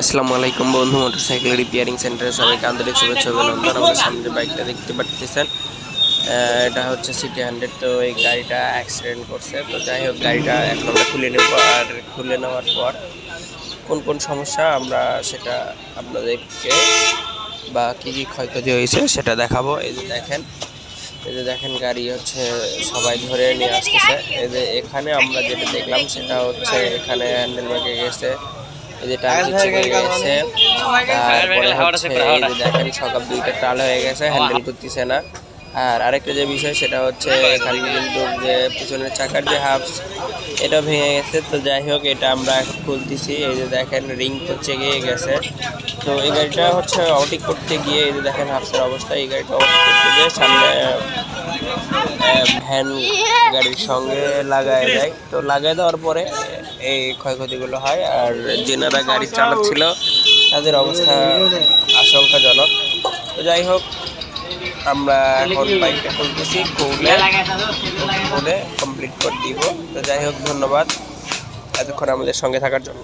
আসসালামু আলাইকুম বন্ধু মোটরসাইকেল রিপেয়ারিং সেন্টারে সবাইকে আন্তরিক শুভেচ্ছা অভিনন্দন। আমাদের সামনে বাইকটা দেখতে পাচ্ছেন এটা হচ্ছে সিটি হান্ড্রেড তো এই গাড়িটা অ্যাক্সিডেন্ট করছে। তো যাই হোক, গাড়িটা এখন আমরা খুলে নেব আর খুলে নেওয়ার পর কোন কোন সমস্যা আমরা সেটা আপনাদেরকে বা কী কী ক্ষয়ক্ষতি হয়েছে সেটা দেখাবো। এই যে দেখেন, এই যে দেখেন গাড়ি হচ্ছে সবাই ধরে নিয়ে আসতেছে। এই যে এখানে আমরা যেটা দেখলাম সেটা হচ্ছে এখানে হ্যান্ডেল বেঁকে গেছে। এই যে টাঙ্কি চেপে গেছে। তারপরে হচ্ছে এই যে দেখেন সকাল দুইটা টাল হয়ে গেছে হ্যান্ডেল করতেছে না। আর আরেকটা যে বিষয় সেটা হচ্ছে এখানে কিন্তু যে পিছনের চাকার যে হাফস এটা ভেঙে গেছে। তো যাই হোক এটা আমরা এখন খুলতেছি। এই যে দেখেন রিং তো চেগে গেছে। তো এই গাড়িটা হচ্ছে অটিক করতে গিয়ে এই যে দেখেন হাফসের অবস্থা। এই গাড়িটা অটিক করতে গিয়ে সামনে ভ্যান গাড়ির সঙ্গে লাগায় দেয়। তো লাগাই দেওয়ার পরে এই ক্ষয়ক্ষতিগুলো হয় আর যেনারা গাড়ি চালাচ্ছিল, তাদের অবস্থা আশঙ্কাজনক। তো যাই হোক, আমরা এখন বাইকটা খুলতেছি, খুলে খুলে কমপ্লিট করে দিব। তো যাই হোক, ধন্যবাদ। এতক্ষণ আমাদের সঙ্গে থাকার জন্য।